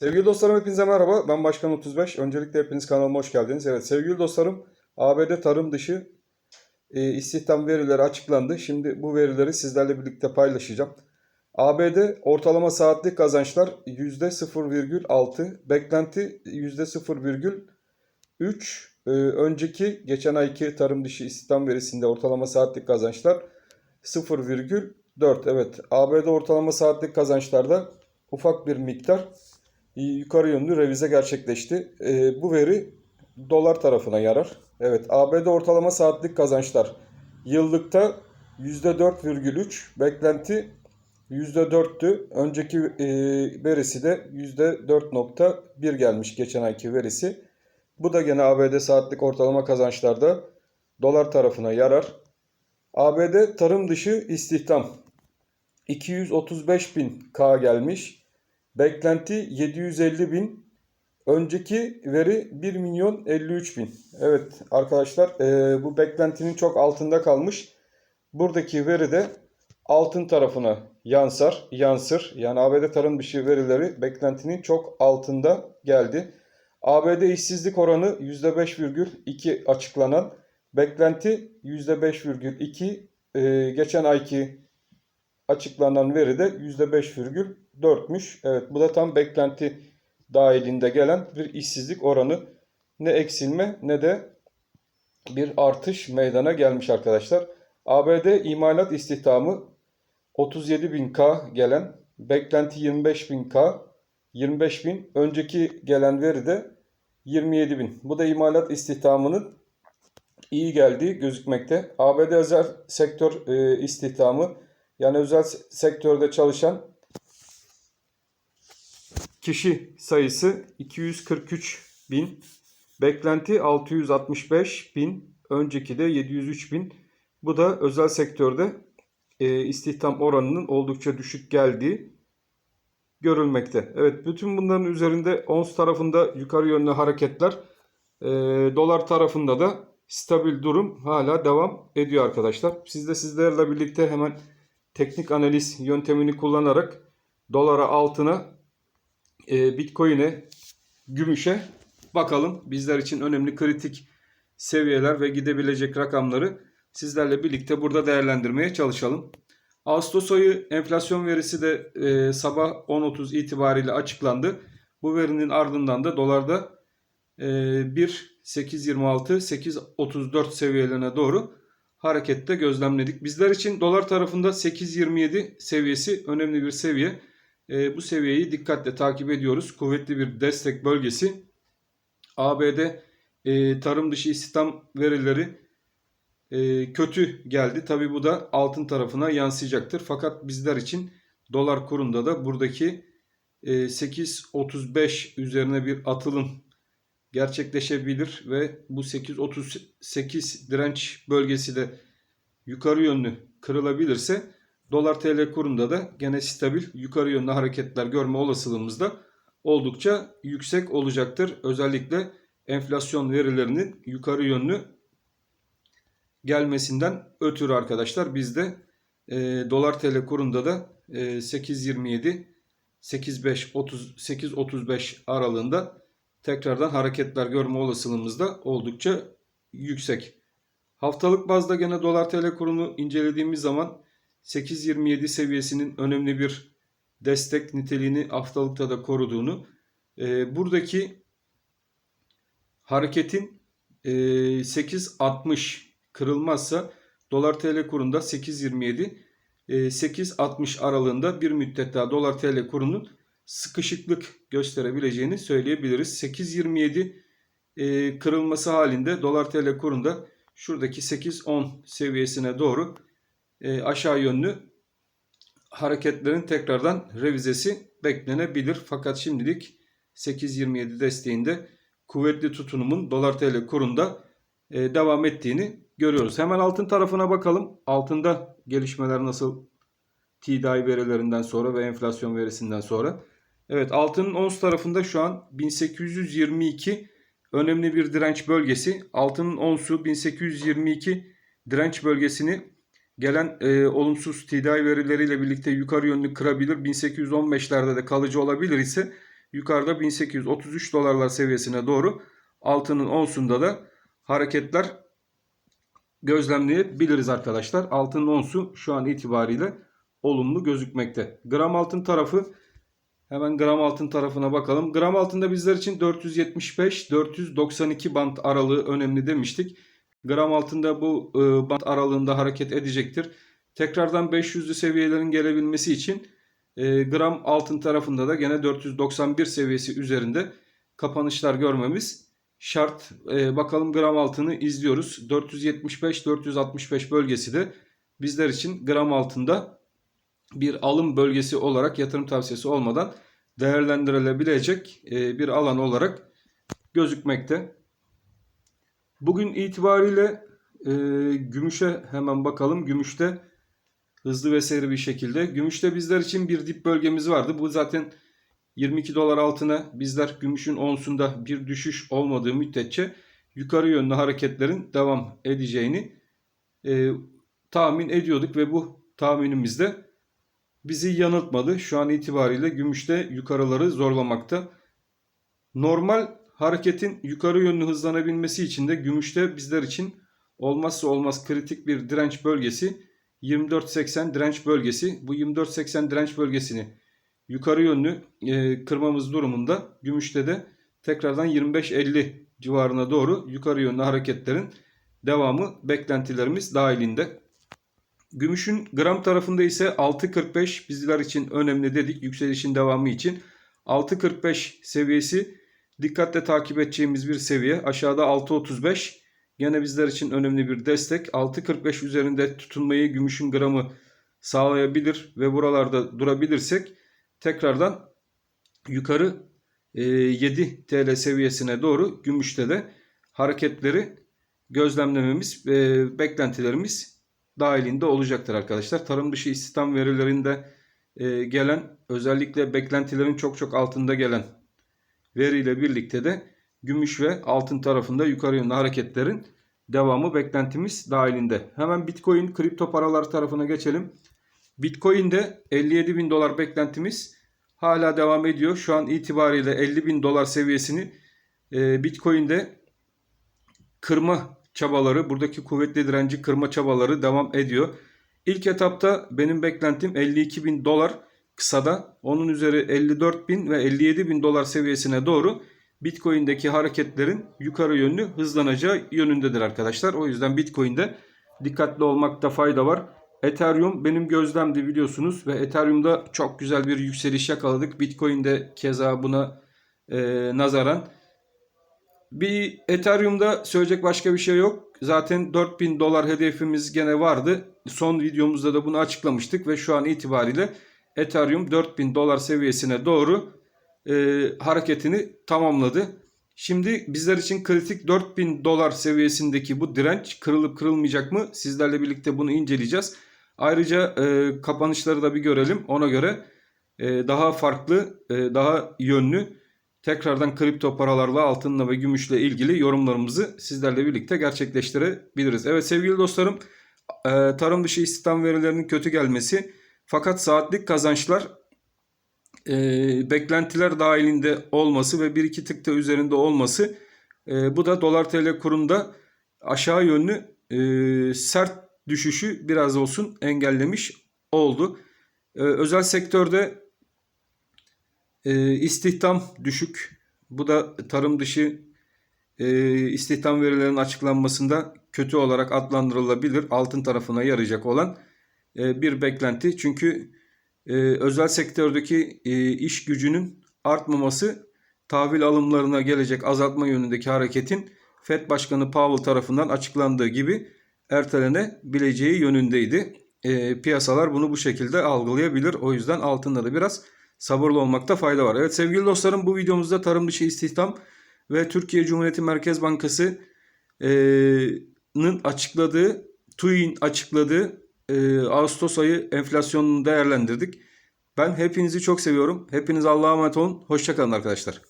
Sevgili dostlarım hepinize merhaba. Ben Başkan 35. Öncelikle hepiniz kanalıma hoş geldiniz. Evet sevgili dostlarım ABD tarım dışı e, istihdam verileri açıklandı. Şimdi bu verileri sizlerle birlikte paylaşacağım. ABD ortalama saatlik kazançlar %0,6, beklenti %0,3. E, önceki geçen ayki tarım dışı istihdam verisinde ortalama saatlik kazançlar 0,4. Evet ABD ortalama saatlik kazançlarda ufak bir miktar yukarı yönlü revize gerçekleşti. E, bu veri dolar tarafına yarar. Evet ABD ortalama saatlik kazançlar yıllıkta %4,3 beklenti %4'tü. Önceki e, verisi de %4.1 gelmiş geçen ayki verisi. Bu da gene ABD saatlik ortalama kazançlarda dolar tarafına yarar. ABD tarım dışı istihdam 235 bin K gelmiş. Beklenti 750 bin. Önceki veri 1 milyon 53 bin. Evet arkadaşlar e, bu beklentinin çok altında kalmış. Buradaki veri de altın tarafına yansar, yansır. Yani ABD tarım dışı verileri beklentinin çok altında geldi. ABD işsizlik oranı %5,2 açıklanan. Beklenti %5,2. E, geçen ayki açıklanan veri de %5,4'müş. Evet bu da tam beklenti dahilinde gelen bir işsizlik oranı. Ne eksilme ne de bir artış meydana gelmiş arkadaşlar. ABD imalat istihdamı 37.000K gelen, beklenti 25.000K, 25.000 önceki gelen veri de 27.000. Bu da imalat istihdamının iyi geldiği gözükmekte. ABD özel sektör e, istihdamı yani özel sektörde çalışan kişi sayısı 243 bin. Beklenti 665 bin. Önceki de 703 bin. Bu da özel sektörde e, istihdam oranının oldukça düşük geldiği görülmekte. Evet bütün bunların üzerinde ons tarafında yukarı yönlü hareketler e, dolar tarafında da stabil durum hala devam ediyor arkadaşlar. Siz de sizlerle birlikte hemen teknik analiz yöntemini kullanarak dolara, altına, e, bitcoin'e, gümüşe bakalım. Bizler için önemli kritik seviyeler ve gidebilecek rakamları sizlerle birlikte burada değerlendirmeye çalışalım. Ağustos ayı enflasyon verisi de e, sabah 10.30 itibariyle açıklandı. Bu verinin ardından da dolarda e, 1.826-8.34 seviyelerine doğru harekette gözlemledik. Bizler için dolar tarafında 8.27 seviyesi önemli bir seviye. E, bu seviyeyi dikkatle takip ediyoruz. Kuvvetli bir destek bölgesi. ABD e, tarım dışı istihdam verileri e, kötü geldi. Tabi bu da altın tarafına yansıyacaktır. Fakat bizler için dolar kurunda da buradaki e, 8.35 üzerine bir atılım gerçekleşebilir ve bu 8.38 direnç bölgesi de yukarı yönlü kırılabilirse dolar TL kurunda da gene stabil yukarı yönlü hareketler görme olasılığımız da oldukça yüksek olacaktır. Özellikle enflasyon verilerinin yukarı yönlü gelmesinden ötürü arkadaşlar biz de e, dolar TL kurunda da e, 8.27 8.5 8.35 aralığında tekrardan hareketler görme olasılığımız da oldukça yüksek. Haftalık bazda gene dolar TL kurunu incelediğimiz zaman 8.27 seviyesinin önemli bir destek niteliğini haftalıkta da koruduğunu, e, buradaki hareketin e, 8.60 kırılmazsa dolar TL kurunda 8.27 e, 8.60 aralığında bir müddet daha dolar TL kurunun sıkışıklık gösterebileceğini söyleyebiliriz. 8.27 e, kırılması halinde dolar TL kurunda şuradaki 8.10 seviyesine doğru e, aşağı yönlü hareketlerin tekrardan revizesi beklenebilir. Fakat şimdilik 8.27 desteğinde kuvvetli tutunumun dolar TL kurunda e, devam ettiğini görüyoruz. Hemen altın tarafına bakalım. Altında gelişmeler nasıl TDI verilerinden sonra ve enflasyon verisinden sonra. Evet altının ons tarafında şu an 1822 önemli bir direnç bölgesi. Altının onsu 1822 direnç bölgesini gelen e, olumsuz TDI verileriyle birlikte yukarı yönlü kırabilir. 1815'lerde de kalıcı olabilir ise yukarıda 1833 dolarlar seviyesine doğru altının onsunda da hareketler gözlemleyebiliriz arkadaşlar. Altının onsu şu an itibariyle olumlu gözükmekte. Gram altın tarafı hemen gram altın tarafına bakalım. Gram altında bizler için 475-492 band aralığı önemli demiştik. Gram altında bu e, band aralığında hareket edecektir. Tekrardan 500'lü seviyelerin gelebilmesi için e, gram altın tarafında da gene 491 seviyesi üzerinde kapanışlar görmemiz şart. E, bakalım gram altını izliyoruz. 475-465 bölgesi de bizler için gram altında bir alım bölgesi olarak yatırım tavsiyesi olmadan değerlendirilebilecek e, bir alan olarak gözükmekte. Bugün itibariyle e, gümüşe hemen bakalım. Gümüşte hızlı ve seri bir şekilde. Gümüşte bizler için bir dip bölgemiz vardı. Bu zaten 22 dolar altına bizler gümüşün onsunda bir düşüş olmadığı müddetçe yukarı yönlü hareketlerin devam edeceğini e, tahmin ediyorduk ve bu tahminimiz de bizi yanıltmadı. Şu an itibariyle gümüşte yukarıları zorlamakta. Normal hareketin yukarı yönlü hızlanabilmesi için de gümüşte bizler için olmazsa olmaz kritik bir direnç bölgesi 24.80 direnç bölgesi. Bu 24.80 direnç bölgesini yukarı yönlü e, kırmamız durumunda gümüşte de tekrardan 25.50 civarına doğru yukarı yönlü hareketlerin devamı beklentilerimiz dahilinde. Gümüşün gram tarafında ise 6.45 bizler için önemli dedik yükselişin devamı için. 6.45 seviyesi dikkatle takip edeceğimiz bir seviye. Aşağıda 6.35 gene bizler için önemli bir destek. 6.45 üzerinde tutunmayı gümüşün gramı sağlayabilir ve buralarda durabilirsek tekrardan yukarı 7 TL seviyesine doğru gümüşte de hareketleri gözlemlememiz ve beklentilerimiz dahilinde olacaktır arkadaşlar. Tarım dışı istihdam verilerinde e, gelen özellikle beklentilerin çok çok altında gelen veriyle birlikte de gümüş ve altın tarafında yukarı yönlü hareketlerin devamı beklentimiz dahilinde. Hemen Bitcoin kripto paralar tarafına geçelim. Bitcoin'de 57 bin dolar beklentimiz hala devam ediyor. Şu an itibariyle 50 bin dolar seviyesini e, Bitcoin'de kırma çabaları, buradaki kuvvetli direnci kırma çabaları devam ediyor. İlk etapta benim beklentim 52 bin dolar kısada. Onun üzeri 54 bin ve 57 bin dolar seviyesine doğru Bitcoin'deki hareketlerin yukarı yönlü hızlanacağı yönündedir arkadaşlar. O yüzden Bitcoin'de dikkatli olmakta fayda var. Ethereum benim gözlemdi biliyorsunuz ve Ethereum'da çok güzel bir yükseliş yakaladık. Bitcoin'de keza buna e, nazaran. Bir Ethereum'da söyleyecek başka bir şey yok. Zaten 4000 dolar hedefimiz gene vardı. Son videomuzda da bunu açıklamıştık ve şu an itibariyle Ethereum 4000 dolar seviyesine doğru e, hareketini tamamladı. Şimdi bizler için kritik 4000 dolar seviyesindeki bu direnç kırılıp kırılmayacak mı? Sizlerle birlikte bunu inceleyeceğiz. Ayrıca e, kapanışları da bir görelim. Ona göre e, daha farklı, e, daha yönlü tekrardan kripto paralarla, altınla ve gümüşle ilgili yorumlarımızı sizlerle birlikte gerçekleştirebiliriz. Evet sevgili dostlarım, e, tarım dışı istihdam verilerinin kötü gelmesi fakat saatlik kazançlar e, beklentiler dahilinde olması ve bir iki tıkta üzerinde olması e, bu da dolar tl kurunda aşağı yönlü e, sert düşüşü biraz olsun engellemiş oldu. E, özel sektörde e, istihdam düşük. Bu da tarım dışı e, istihdam verilerinin açıklanmasında kötü olarak adlandırılabilir. Altın tarafına yarayacak olan bir beklenti. Çünkü e, özel sektördeki e, iş gücünün artmaması tahvil alımlarına gelecek azaltma yönündeki hareketin FED Başkanı Powell tarafından açıklandığı gibi ertelenebileceği yönündeydi. E, piyasalar bunu bu şekilde algılayabilir. O yüzden altında da biraz sabırlı olmakta fayda var. Evet sevgili dostlarım bu videomuzda tarım dışı istihdam ve Türkiye Cumhuriyeti Merkez Bankası'nın açıkladığı, TÜİ'nin açıkladığı e, Ağustos ayı enflasyonunu değerlendirdik. Ben hepinizi çok seviyorum. Hepiniz Allah'a emanet olun. Hoşçakalın arkadaşlar.